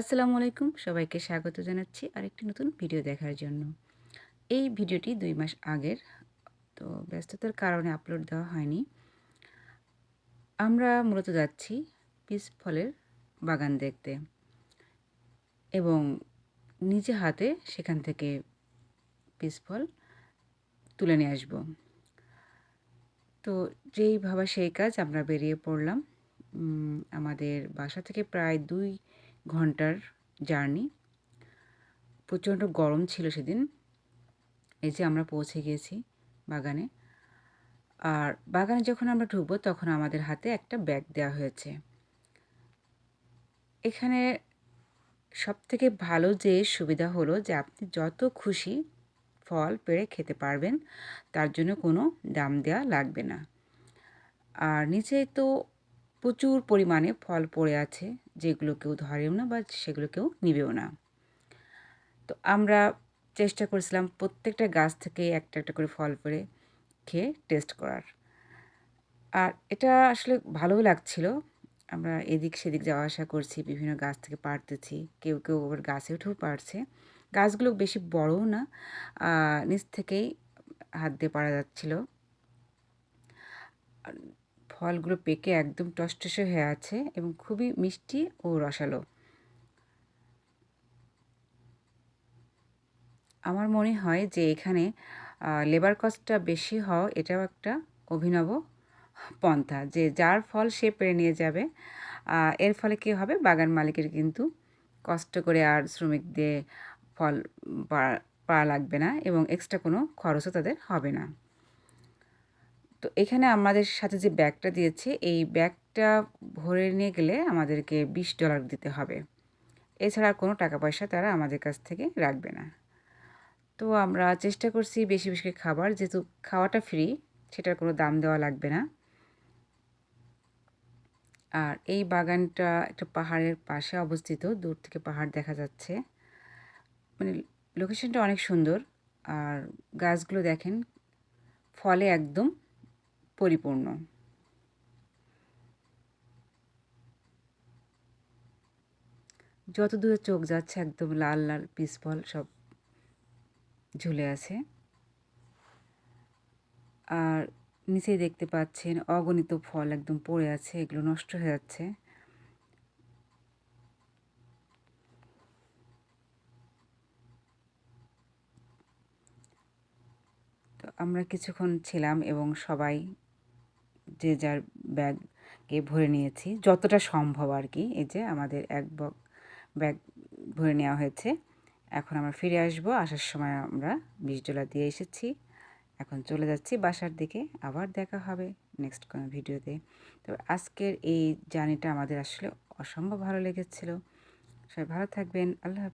আসসালামু আলাইকুম। সবাইকে স্বাগত জানাচ্ছি আরেকটি নতুন ভিডিও দেখার জন্য। এই ভিডিওটি দুই মাস আগের, তো ব্যস্ততার কারণে আপলোড দেওয়া হয়নি। আমরা মূলত যাচ্ছি পিস ফলের বাগান দেখতে এবং নিজে হাতে সেখান থেকে পিস ফল তুলে নিয়ে আসব। তো যেই ভাবা সেই কাজ আমরা বেরিয়ে পড়লাম। আমাদের বাসা থেকে প্রায় দুই ঘণ্টার জার্নি। প্রচণ্ড গরম ছিল সেদিন। এই যে আমরা পৌঁছে গিয়েছি বাগানে। আর বাগানে যখন আমরা ঢুকবো, তখন আমাদের হাতে একটা ব্যাগ দেওয়া হয়েছে। এখানে সব থেকে ভালো যে সুবিধা হলো যে আপনি যত খুশি ফল, পেড়ে খেতে পারবেন, তার জন্য কোনো দাম দেওয়া লাগবে না। আর নিচে তো প্রচুর পরিমাণে ফল পড়ে আছে যেগুলো কেউ ধরেও না বা সেগুলো কেউ নিবেও না। তো আমরা চেষ্টা করেছিলাম প্রত্যেকটা গাছ থেকে একটা একটা করে ফল পেড়ে খেয়ে টেস্ট করার। আর এটা আসলে ভালোও লাগছিল। আমরা এদিক সেদিক যাওয়া আসা করছি, বিভিন্ন গাছ থেকে পারতেছি। কেউ কেউ আবার গাছে উঠেও পারছে। গাছগুলো বেশি বড়ও না নিচ থেকেই হাত দিয়ে পারা যাচ্ছিল। ফলগুলো পেকে একদম টসটসে হয়ে আছে এবং খুবই মিষ্টি ও রসালো। আমার মনে হয় যে এখানে লেবার কস্টটা বেশি হওয়া এটাও একটা অভিনব পন্থা যে যার ফল সে পেরে নিয়ে যাবে এর ফলে কী হবে? বাগান মালিকের কিন্তু কষ্ট করে আর শ্রমিক দিয়ে ফল পাড়া লাগবে না এবং এক্সট্রা কোনো খরচও তাদের হবে না। তো এখানে আমাদের সাথে যে ব্যাগটা দিয়েছে, এই ব্যাগটা ভরে নিয়ে গেলে আমাদেরকে বিশ ডলার দিতে হবে। এছাড়া কোনো টাকা পয়সা তারা আমাদের কাছ থেকে রাখবে না। তো আমরা চেষ্টা করছি বেশি বেশি খাবার, যেহেতু খাওয়াটা ফ্রি, সেটার কোনো দাম দেওয়া লাগবে না। আর এই বাগানটা একটা পাহাড়ের পাশে অবস্থিত, দূর থেকে পাহাড় দেখা যাচ্ছে। মানে লোকেশনটা অনেক সুন্দর। আর গাছগুলো দেখেন, ফলে একদম পরিপূর্ণ। যত দূরে চোখ যাচ্ছে একদম লাল লাল পিসফল সব ঝুলে আছে। আর নিচেই দেখতে পাচ্ছেন অগণিত ফল একদম পড়ে আছে, এগুলো নষ্ট হয়ে যাচ্ছে। তো আমরা কিছুক্ষণ ছিলাম এবং সবাই যে যার ব্যাগে ভরে নিয়েছি, যতটা সম্ভব আর কি। এই যে আমাদের এক বক ব্যাগ ভরে নেওয়া হয়েছে। এখন আমরা ফিরে আসব। আসার সময় আমরা বিশ ডলার দিয়ে এসেছি। এখন চলে যাচ্ছি বাসার দিকে। আবার দেখা হবে নেক্সট কোনো ভিডিওতে। তো আজকের এই জার্নিটা আমাদের আসলে অসম্ভব ভালো লেগেছিল। সবাই ভালো থাকবেন। আল্লাহ